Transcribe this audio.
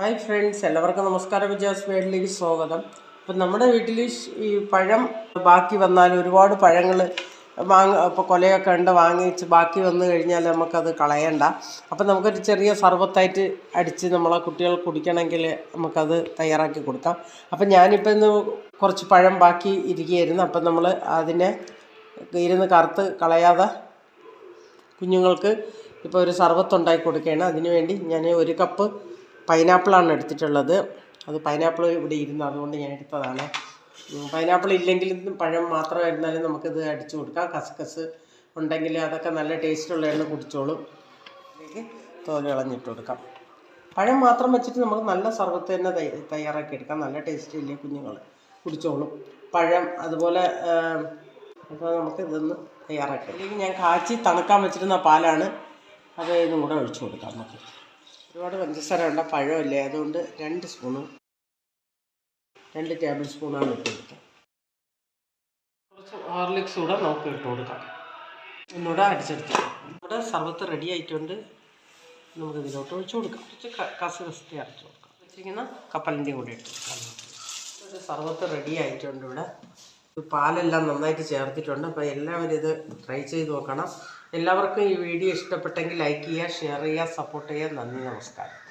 Hi friends എല്ലാവർക്കും നമസ്കാരം. വിജയാസ് വേൾഡിലേക്ക് സ്വാഗതം. അപ്പം നമ്മുടെ വീട്ടിൽ ഈ പഴം ബാക്കി വന്നാൽ ഒരുപാട് പഴങ്ങൾ വാങ്ങ ഇപ്പോൾ കൊലയൊക്കെ ഉണ്ട് വാങ്ങിച്ച് ബാക്കി വന്നു കഴിഞ്ഞാൽ നമുക്കത് കളയണ്ട. അപ്പം നമുക്കൊരു ചെറിയ സർബത്തായിട്ട് അടിച്ച് നമ്മളെ കുട്ടികൾ കുടിക്കണമെങ്കിൽ നമുക്കത് തയ്യാറാക്കി കൊടുക്കാം. അപ്പം ഞാനിപ്പോൾ ഇന്ന് കുറച്ച് പഴം ബാക്കി ഇരിക്കുകയായിരുന്നു. അപ്പം നമ്മൾ അതിനെ ഇരുന്ന് കറുത്ത് കളയാതെ കുഞ്ഞുങ്ങൾക്ക് ഇപ്പോൾ ഒരു സർബത്ത് ഉണ്ടാക്കി കൊടുക്കുകയാണ് അതിന് വേണ്ടി ഞാൻ ഒരു കപ്പ് പൈനാപ്പിളാണ് എടുത്തിട്ടുള്ളത്. അത് പൈനാപ്പിൾ ഇവിടെ ഇരുന്നു അതുകൊണ്ട് ഞാൻ എടുത്തതാണ്. പൈനാപ്പിൾ ഇല്ലെങ്കിലും പഴം മാത്രമായിരുന്നാലും നമുക്കിത് അടിച്ചു കൊടുക്കാം. കസ്കസ് ഉണ്ടെങ്കിൽ അതൊക്കെ നല്ല ടേസ്റ്റുള്ള എണ്ണ കുടിച്ചോളും. തോൽ കളഞ്ഞിട്ട് കൊടുക്കാം. പഴം മാത്രം വെച്ചിട്ട് നമുക്ക് നല്ല സർബത്ത് തന്നെ തയ്യ- തയ്യാറാക്കി എടുക്കാം. നല്ല ടേസ്റ്റ് ഇല്ലേ കുഞ്ഞുങ്ങൾ കുടിച്ചോളും. പഴം അതുപോലെ അപ്പോൾ നമുക്ക് ഇതൊന്ന് തയ്യാറാക്കി. അല്ലെങ്കിൽ ഞാൻ കാച്ചി തണുക്കാൻ വെച്ചിരുന്ന പാലാണ് അത് ഇതും കൂടെ ഒഴിച്ചു കൊടുക്കാം നമുക്ക്. ഒരുപാട് പഞ്ചസാര ഉണ്ട പഴമല്ലേ? അതുകൊണ്ട് രണ്ട് സ്പൂണ് രണ്ട് ടേബിൾ സ്പൂണാണ് ഇട്ട് കൊടുക്കുക കുറച്ച് ഹോർലിക്സ് കൂടെ നമുക്ക് ഇട്ട് കൊടുക്കാം. ഒന്നുകൂടെ അടിച്ചെടുത്ത് ഇവിടെ സർവത്ത് റെഡി ആയിട്ടുണ്ട്. നമുക്ക് ഇതിലോട്ട് ഒഴിച്ചു കൊടുക്കാം. കുറച്ച് കസകസത്തി അരച്ചു കൊടുക്കാം. വെച്ചിരിക്കുന്ന കപ്പലിന്റെയും കൂടെ ഇട്ട് കൊടുക്കാം. സർവത്ത് റെഡി ആയിട്ടുണ്ട് ഇവിടെ. പാലെല്ലാം നന്നായിട്ട് ചേർത്തിട്ടുണ്ട്. അപ്പോൾ എല്ലാവരും ഇത് ട്രൈ ചെയ്ത് നോക്കണം. എല്ലാവർക്കും ഈ വീഡിയോ ഇഷ്ടപ്പെട്ടെങ്കിൽ ലൈക്ക് ചെയ്യുക ഷെയർ ചെയ്യുക സപ്പോർട്ട് ചെയ്യുക. നന്ദി നമസ്കാരം.